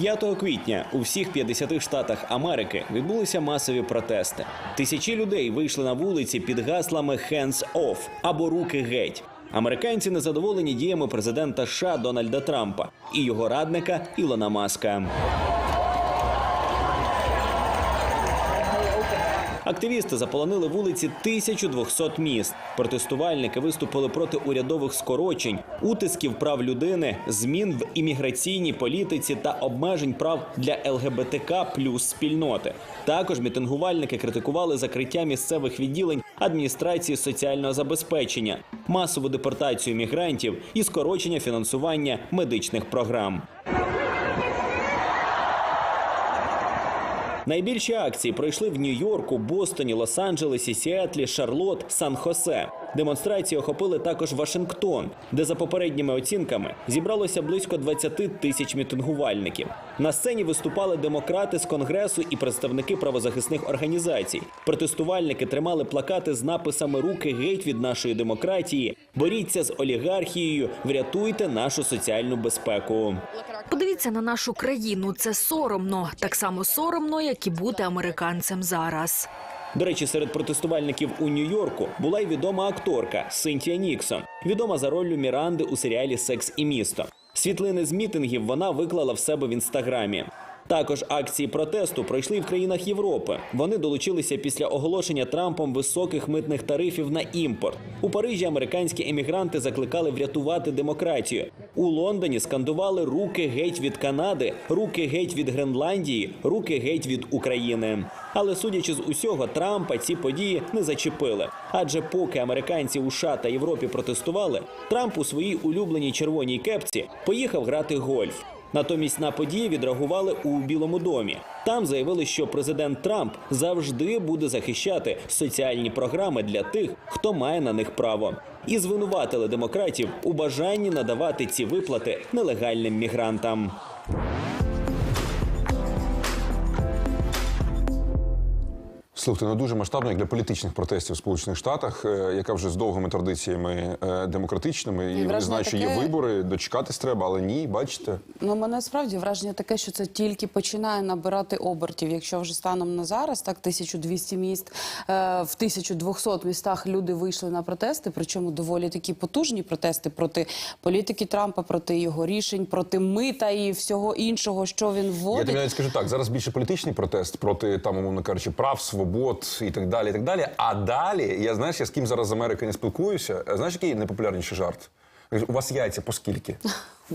5 квітня у всіх 50 штатах Америки відбулися масові протести. Тисячі людей вийшли на вулиці під гаслами «Hands off» або Руки геть. Американці незадоволені діями президента США Дональда Трампа і його радника Ілона Маска. Активісти заполонили вулиці 1200 міст. Протестувальники виступили проти урядових скорочень, утисків прав людини, змін в імміграційній політиці та обмежень прав для ЛГБТК плюс спільноти. Також мітингувальники критикували закриття місцевих відділень адміністрації соціального забезпечення, масову депортацію мігрантів і скорочення фінансування медичних програм. Найбільші акції пройшли в Нью-Йорку, Бостоні, Лос-Анджелесі, Сіетлі, Шарлот, Сан-Хосе. Демонстрації охопили також Вашингтон, де за попередніми оцінками зібралося близько 20 тисяч мітингувальників. На сцені виступали демократи з конгресу і представники правозахисних організацій. Протестувальники тримали плакати з написами Руки геть від нашої демократії, боріться з олігархією, врятуйте нашу соціальну безпеку. Подивіться на нашу країну. Це соромно. Так само соромно, як і бути американцем зараз. До речі, серед протестувальників у Нью-Йорку була й відома акторка Синтія Ніксон, відома за роллю Міранди у серіалі Секс і місто. Світлини з мітингів вона виклала в себе в інстаграмі. Також акції протесту пройшли в країнах Європи. Вони долучилися після оголошення Трампом високих митних тарифів на імпорт. У Парижі американські емігранти закликали врятувати демократію. У Лондоні скандували руки геть від Канади, руки геть від Гренландії, руки геть від України. Але судячи з усього, Трампа ці події не зачепили. Адже поки американці у США та Європі протестували, Трамп у своїй улюбленій червоній кепці поїхав грати гольф. Натомість на події відреагували у Білому домі. Там заявили, що президент Трамп завжди буде захищати соціальні програми для тих, хто має на них право, і звинуватили демократів у бажанні надавати ці виплати нелегальним мігрантам. Слухайте, ну дуже масштабно як для політичних протестів в Сполучених Штатах, е, яка вже з довгими традиціями е, демократичними, і вони знають, що є таке- вибори, дочекатись треба, але ні, бачите. Ну, мене справді враження таке, що це тільки починає набирати обертів. Якщо вже станом на зараз, так 1200 міст е, в 1200 містах люди вийшли на протести, причому доволі такі потужні протести проти політики Трампа, проти його рішень, проти мита і всього іншого, що він Я тобі навіть скажу так: зараз більше політичний протест проти там, умовно кажучи, прав, свобод і так далі. і так далі. А далі, я знаєш, я з ким зараз з Америки не спілкуюся. Знаєш, який найпопулярніший жарт? У вас яйця по скільки?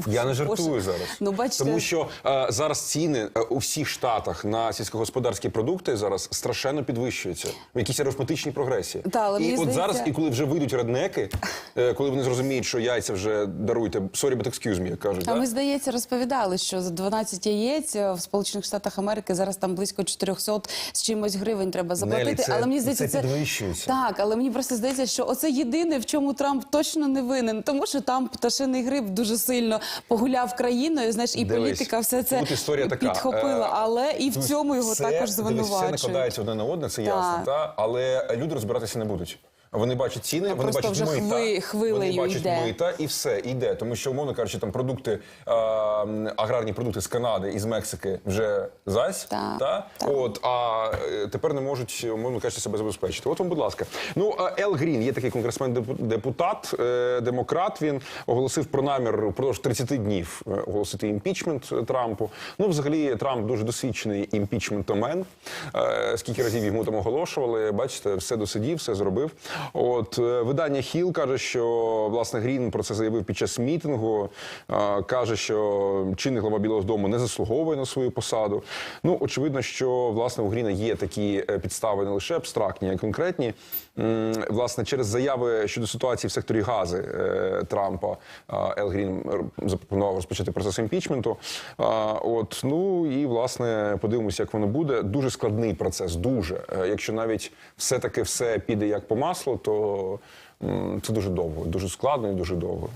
Я не жартую Боже. зараз. Ну, бачите- Тому що е, зараз ціни е, у всіх штатах на сільськогосподарські продукти зараз страшенно підвищуються в якійсь арифметичній прогресії. Та, але і мені от здається- зараз, і коли вже вийдуть реднеки, е, коли вони зрозуміють, що яйця вже даруйте, sorry, but excuse me, як кажуть. А да? ми, здається, розповідали, що за 12 яєць е, в Сполучених Штатах Америки зараз там близько 400 з чимось гривень треба заплатити. Нелі, це- але мені здається, це підвищується. так, але мені просто здається, що оце єдине, в чому Трамп точно не винен, тому що там пташиний гриб дуже сильно погуляв країною. Знаєш, і Дивись, політика все це тут історія така, підхопила, е, але і в Дивись, цьому його все- також дивись, Все звинувачують. накладається одне на одне, це Так. ясно, та? але люди розбиратися не будуть. Вони бачать ціни, вони бачать вже мита, хви- хвилею вони бачать йде. мита і все, йде. Тому що, умовно кажучи, там продукти, е, аграрні продукти з Канади і з Мексики вже зась, Так, та? так. От, а е, тепер не можуть, умовно кажучи, себе забезпечити. От вам, будь ласка. Ну, Ел Грін, є такий конгресмен-депутат, е, демократ, він оголосив про намір впродовж 30 днів е, оголосити імпічмент Трампу. Ну, взагалі, Трамп дуже досвідчений імпічментомен. Скільки разів йому там оголошували, бачите, все досидів, все зробив. От е, видання Хіл каже, що власне Грін про це заявив під час мітингу. Каже, що чинний глава Білого Дому не заслуговує на свою посаду. Ну, очевидно, що власне у Гріна є такі е, підстави не лише абстрактні, а конкретні. Власне, через заяви щодо ситуації в секторі гази е, Трампа Ел Грін запропонував розпочати процес імпічменту. От ну і власне подивимося, як воно буде. Дуже складний процес. Дуже якщо навіть все таки все піде як по маслу, то це дуже довго, дуже складно і дуже довго.